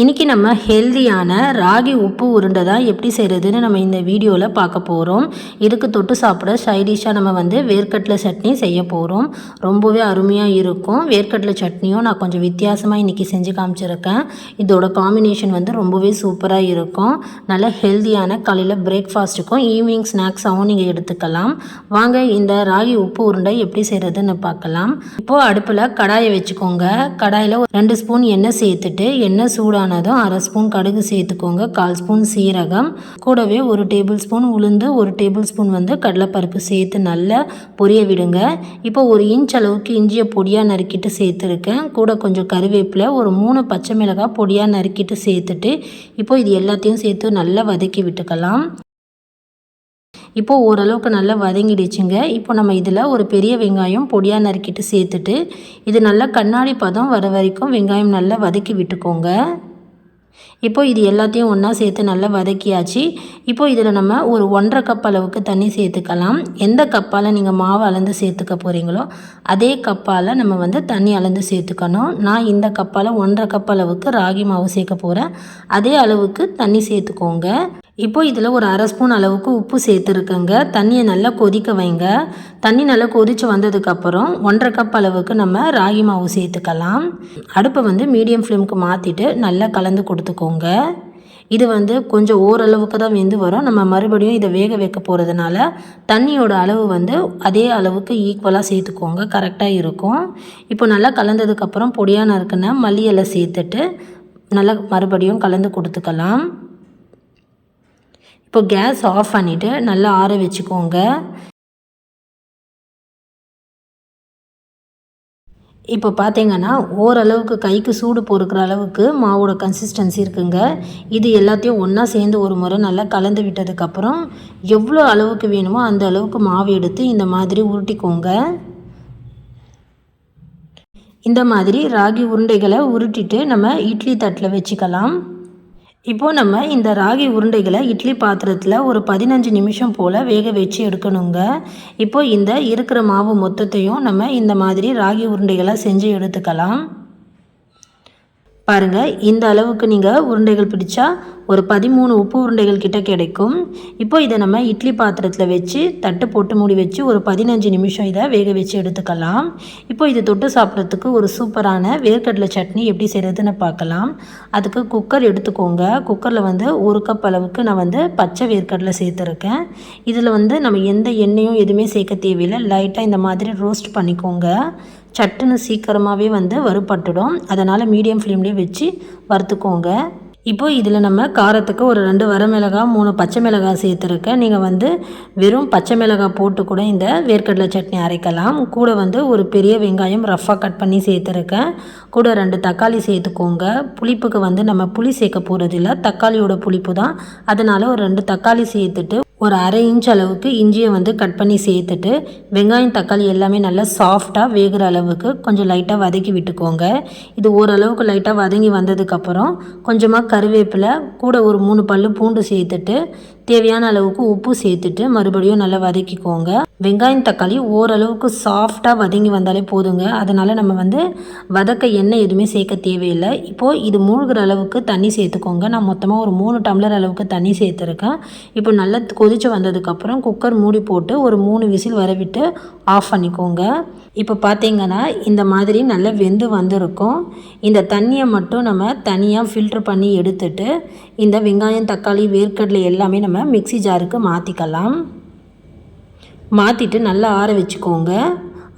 இன்றைக்கி நம்ம ஹெல்தியான ராகி உப்பு உருண்டை தான் எப்படி செய்கிறதுன்னு நம்ம இந்த வீடியோவில் பார்க்க போகிறோம் இதுக்கு தொட்டு சாப்பிட சைடிஷாக நம்ம வந்து வேர்க்கடலை சட்னி செய்ய போகிறோம் ரொம்பவே அருமையாக இருக்கும். வேர்க்கடலை சட்னியும் நான் கொஞ்சம் வித்தியாசமாக இன்றைக்கி செஞ்சு காமிச்சிருக்கேன். இதோட காம்பினேஷன் வந்து ரொம்பவே சூப்பராக இருக்கும். நல்ல ஹெல்தியான காலையில் பிரேக்ஃபாஸ்ட்டுக்கும் ஈவினிங் ஸ்நாக்ஸாகவும் நீங்கள் எடுத்துக்கலாம். வாங்க இந்த ராகி உப்பு உருண்டை எப்படி செய்கிறதுன்னு பார்க்கலாம். இப்போது அடுப்பில் கடாயை வச்சுக்கோங்க. கடாயில் ஒரு ரெண்டு ஸ்பூன் எண்ணெய் சேர்த்துட்டு எண்ணெய் சூடாக சூடானதும் அரை ஸ்பூன் கடுகு சேர்த்துக்கோங்க. கால் ஸ்பூன் சீரகம். கூடவே ஒரு டேபிள் ஸ்பூன் உளுந்து ஒரு டேபிள் ஸ்பூன் வந்து கடலைப்பருப்பு சேர்த்து நல்லா பொரிய விடுங்க. இப்போ ஒரு இன்ச் அளவுக்கு இஞ்சியை பொடியாக நறுக்கிட்டு சேர்த்துருக்கேன். கூட கொஞ்சம் கருவேப்பிலை ஒரு மூணு பச்சை மிளகாய் பொடியாக நறுக்கிட்டு சேர்த்துட்டு இப்போ இது எல்லாத்தையும் சேர்த்து நல்லா வதக்கி விட்டுக்கலாம். இப்போது ஓரளவுக்கு நல்லா வதங்கிடுச்சுங்க. இப்போ நம்ம இதில் ஒரு பெரிய வெங்காயம் பொடியாக நறுக்கிட்டு சேர்த்துட்டு இது நல்லா கண்ணாடி பதம் வர வரைக்கும் வெங்காயம் நல்லா வதக்கி விட்டுக்கோங்க. இப்போ இது எல்லாத்தையும் ஒன்றா சேர்த்து நல்லா வதக்கியாச்சு. இப்போ இதில் நம்ம ஒரு ஒன்றரை கப் அளவுக்கு தண்ணி சேர்த்துக்கலாம். எந்த கப்பால் நீங்கள் மாவு அளந்து சேர்த்துக்க போகிறீங்களோ அதே கப்பால் நம்ம வந்து தண்ணி அளந்து சேர்த்துக்கணும். நான் இந்த கப்பால் ஒன்றரை கப் அளவுக்கு ராகி மாவு சேர்க்க போகிறேன் அதே அளவுக்கு தண்ணி சேர்த்துக்கோங்க. இப்போ இதில் ஒரு அரை ஸ்பூன் அளவுக்கு உப்பு சேர்த்துருக்கங்க. தண்ணியை நல்லா கொதிக்க வைங்க. தண்ணி நல்லா கொதித்து வந்ததுக்கப்புறம் ஒன்றரை கப் அளவுக்கு நம்ம ராகி மாவு சேர்த்துக்கலாம். அடுப்பை வந்து மீடியம் ஃப்ளேமுக்கு மாற்றிட்டு நல்லா கலந்து கொடுத்துக்கோங்க. இது வந்து கொஞ்சம் ஓரளவுக்கு தான் வெந்து வரும். நம்ம மறுபடியும் இதை வேக வைக்க போகிறதுனால தண்ணியோட அளவு வந்து அதே அளவுக்கு ஈக்குவலாக சேர்த்துக்கோங்க. கரெக்டாக இருக்கும். இப்போ நல்லா கலந்ததுக்கப்புறம் பொடியான இருக்குன்னா மல்லி இலை சேர்த்துட்டு நல்லா மறுபடியும் கலந்து கொடுத்துக்கலாம். இப்போ கேஸ் ஆஃப் பண்ணிவிட்டு நல்லா ஆற வச்சுக்கோங்க. இப்போ பார்த்தீங்கன்னா ஓரளவுக்கு கைக்கு சூடு பொறுக்கிற அளவுக்கு மாவோட கன்சிஸ்டன்சி இருக்குங்க. இது எல்லாத்தையும் ஒன்றா சேர்ந்து ஒரு முறை நல்லா கலந்து விட்டதுக்கப்புறம் எவ்வளோ அளவுக்கு வேணுமோ அந்த அளவுக்கு மாவு எடுத்து இந்த மாதிரி உருட்டிக்கோங்க. இந்த மாதிரி ராகி உருண்டைகளை உருட்டிட்டு நம்ம இட்லி தட்டில் வச்சுக்கலாம். இப்போது நம்ம இந்த ராகி உருண்டைகளை இட்லி பாத்திரத்தில் ஒரு பதினஞ்சு நிமிஷம் போல் வேக வச்சு எடுக்கணுங்க. இப்போது இந்த இருக்கிற மாவு மொத்தத்தையும் நம்ம இந்த மாதிரி ராகி உருண்டைகளை செஞ்சு எடுத்துக்கலாம். பாருங்கள் இந்த அளவுக்கு நீங்கள் உருண்டைகள் பிடிச்சா ஒரு பதிமூணு உப்பு உருண்டைகள் கிட்ட கிடைக்கும். இப்போ இதை நம்ம இட்லி பாத்திரத்தில் வச்சு தட்டு போட்டு மூடி வச்சு ஒரு பதினஞ்சு நிமிஷம் இதை வேக வச்சு எடுத்துக்கலாம். இப்போ இது தொட்டு சாப்பிட்றதுக்கு ஒரு சூப்பரான வேர்க்கடலை சட்னி எப்படி செய்கிறதுன்னு பார்க்கலாம். அதுக்கு குக்கர் எடுத்துக்கோங்க. குக்கரில் வந்து ஒரு கப் அளவுக்கு நான் வந்து பச்சை வேர்க்கடலை சேர்த்துருக்கேன். இதில் வந்து நம்ம எந்த எண்ணெயும் எதுவுமே சேர்க்க தேவையில்லை. லைட்டாக இந்த மாதிரி ரோஸ்ட் பண்ணிக்கோங்க. சட்டுன்னு சீக்கிரமாகவே வந்து வறுபட்டுடும். அதனால் மீடியம் ஃப்ளேம்லேயே வச்சு வறுத்துக்கோங்க. இப்போது இதில் நம்ம காரத்துக்கு ஒரு ரெண்டு வரமிளகாய் மூணு பச்சை மிளகாய் சேர்த்துருக்கேன் நீங்கள் வந்து வெறும் பச்சை மிளகாய் போட்டு கூட இந்த வேர்க்கடலை சட்னி அரைக்கலாம். கூட வந்து ஒரு பெரிய வெங்காயம் ரஃப்பாக கட் பண்ணி சேர்த்துருக்கேன் கூட ரெண்டு தக்காளி சேர்த்துக்கோங்க. புளிப்புக்கு வந்து நம்ம புளி சேர்க்க போகிறது இல்லை தக்காளியோட புளிப்பு தான். அதனால் ஒரு ரெண்டு தக்காளி சேர்த்துட்டு ஒரு அரை இன்ச் அளவுக்கு இஞ்சியை வந்து கட் பண்ணி சேர்த்துட்டு வெங்காயம் தக்காளி எல்லாமே நல்லா சாஃப்டாக வேகிற அளவுக்கு கொஞ்சம் லைட்டாக வதக்கி விட்டுக்கோங்க. இது ஓரளவுக்கு லைட்டாக வதங்கி வந்ததுக்கப்புறம் கொஞ்சமாக கருவேப்பிலை கூட ஒரு மூணு பல் பூண்டு சேர்த்துட்டு தேவையான அளவுக்கு உப்பு சேர்த்துட்டு மறுபடியும் நல்லா வதக்கிக்கோங்க. வெங்காயம் தக்காளி ஓரளவுக்கு சாஃப்டாக வதங்கி வந்தாலே போதுங்க. அதனால் நம்ம வந்து வதக்க எண்ணெய் எதுவுமே சேர்க்க தேவையில்லை. இப்போது இது மூழ்கிற அளவுக்கு தண்ணி சேர்த்துக்கோங்க. நான் மொத்தமாக ஒரு மூணு டம்ளர் அளவுக்கு தண்ணி சேர்த்துருக்கேன். இப்போ நல்லா கொதித்து வந்ததுக்கப்புறம் குக்கர் மூடி போட்டு ஒரு மூணு விசில் வரவிட்டு ஆஃப் பண்ணிக்கோங்க. இப்போ பார்த்தீங்கன்னா இந்த மாதிரி நல்லா வெந்து வந்திருக்கும். இந்த தண்ணியை மட்டும் நம்ம தனியாக ஃபில்ட்ரு பண்ணி எடுத்துட்டு இந்த வெங்காயம் தக்காளி வேர்க்கடலை எல்லாமே நம்ம மிக்சி ஜாருக்கு மாற்றிக்கலாம் மாற்றிட்டு நல்லா ஆற வச்சுக்கோங்க.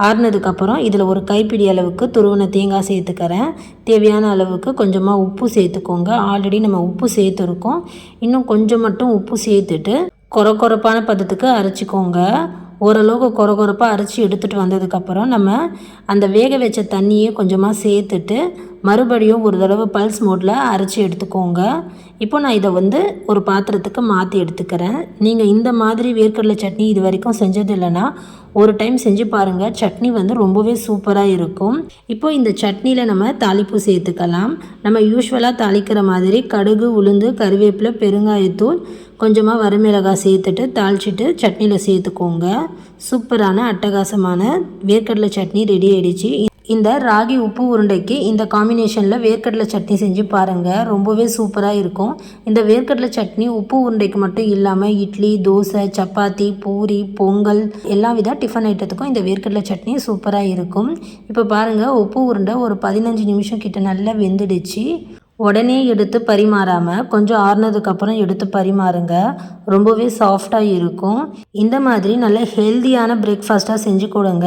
ஆறுனதுக்கப்புறம் இதில் ஒரு கைப்பிடி அளவுக்கு துருவன தேங்காய் சேர்த்துக்கிறேன். தேவையான அளவுக்கு கொஞ்சமாக உப்பு சேர்த்துக்கோங்க. ஆல்ரெடி நம்ம உப்பு சேர்த்துருக்கோம். இன்னும் கொஞ்சம் மட்டும் உப்பு சேர்த்துட்டு கொர கொரப்பான பதத்துக்கு அரைச்சிக்கோங்க. ஓரளவுக்கு கொர கொரப்பாக அரைச்சி எடுத்துகிட்டு வந்ததுக்கப்புறம் நம்ம அந்த வேக வச்ச தண்ணியை கொஞ்சமாக சேர்த்துட்டு மறுபடியும் ஒரு தடவை பல்ஸ் மோட்டில் அரைச்சி எடுத்துக்கோங்க. இப்போ நான் இதை வந்து ஒரு பாத்திரத்துக்கு மாற்றி எடுத்துக்கிறேன். நீங்கள் இந்த மாதிரி வேர்க்கடலை சட்னி இது வரைக்கும் செஞ்சது இல்லைன்னா ஒரு டைம் செஞ்சு பாருங்கள் சட்னி வந்து ரொம்பவே சூப்பராக இருக்கும். இப்போ இந்த சட்னியில் நம்ம தாளிப்பு சேர்த்துக்கலாம். நம்ம யூஸ்வலாக தாளிக்கிற மாதிரி கடுகு உளுந்து கருவேப்பிலை பெருங்காயத்தூள் கொஞ்சமாக வரமிளகாய் சேர்த்துட்டு தாளிச்சிட்டு சட்னியில் சேர்த்துக்கோங்க. சூப்பரான அட்டகாசமான வேர்க்கடலை சட்னி ரெடி ஆகிடுச்சு இந்த ராகி உப்பு உருண்டைக்கு இந்த காம்பினேஷனில் வேர்க்கடலை சட்னி செஞ்சு பாருங்கள் ரொம்பவே சூப்பராக இருக்கும். இந்த வேர்க்கடலை சட்னி உப்பு உருண்டைக்கு மட்டும் இல்லாமல் இட்லி தோசை சப்பாத்தி பூரி பொங்கல் எல்லா வித டிஃபன் ஐட்டத்துக்கும் இந்த வேர்க்கடலை சட்னி சூப்பராக இருக்கும். இப்போ பாருங்கள் உப்பு உருண்டை ஒரு பதினஞ்சு நிமிஷம் கிட்ட நல்லா வெந்துடுச்சு. உடனே எடுத்து பரிமாறாமல் கொஞ்சம் ஆறுனதுக்கப்புறம் எடுத்து பரிமாறுங்க. ரொம்பவே சாஃப்டாக இருக்கும். இந்த மாதிரி நல்ல ஹெல்த்தியான பிரேக்ஃபாஸ்ட்டாக செஞ்சு கொடுங்க.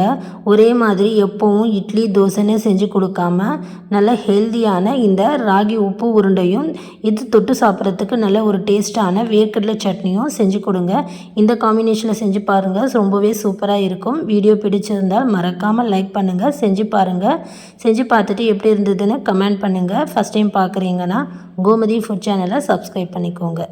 ஒரே மாதிரி எப்போவும் இட்லி தோசைன்னு செஞ்சு கொடுக்காம நல்ல ஹெல்த்தியான இந்த ராகி உப்பு உருண்டையும் இது தொட்டு சாப்பிட்றதுக்கு நல்ல ஒரு டேஸ்ட்டான வேர்க்கடலை சட்னியும் செஞ்சு கொடுங்க. இந்த காம்பினேஷனில் செஞ்சு பாருங்கள் ரொம்பவே சூப்பராக இருக்கும். வீடியோ பிடிச்சிருந்தால் மறக்காமல் லைக் பண்ணுங்கள் செஞ்சு பாருங்கள் செஞ்சு பார்த்துட்டு எப்படி இருந்ததுன்னு கமெண்ட் பண்ணுங்கள் ஃபஸ்ட் டைம் பார்க்க பார்க்குறீங்கன்னா கோமதி ஃபுட் சேனலை சப்ஸ்கிரைப் பண்ணிக்கோங்க.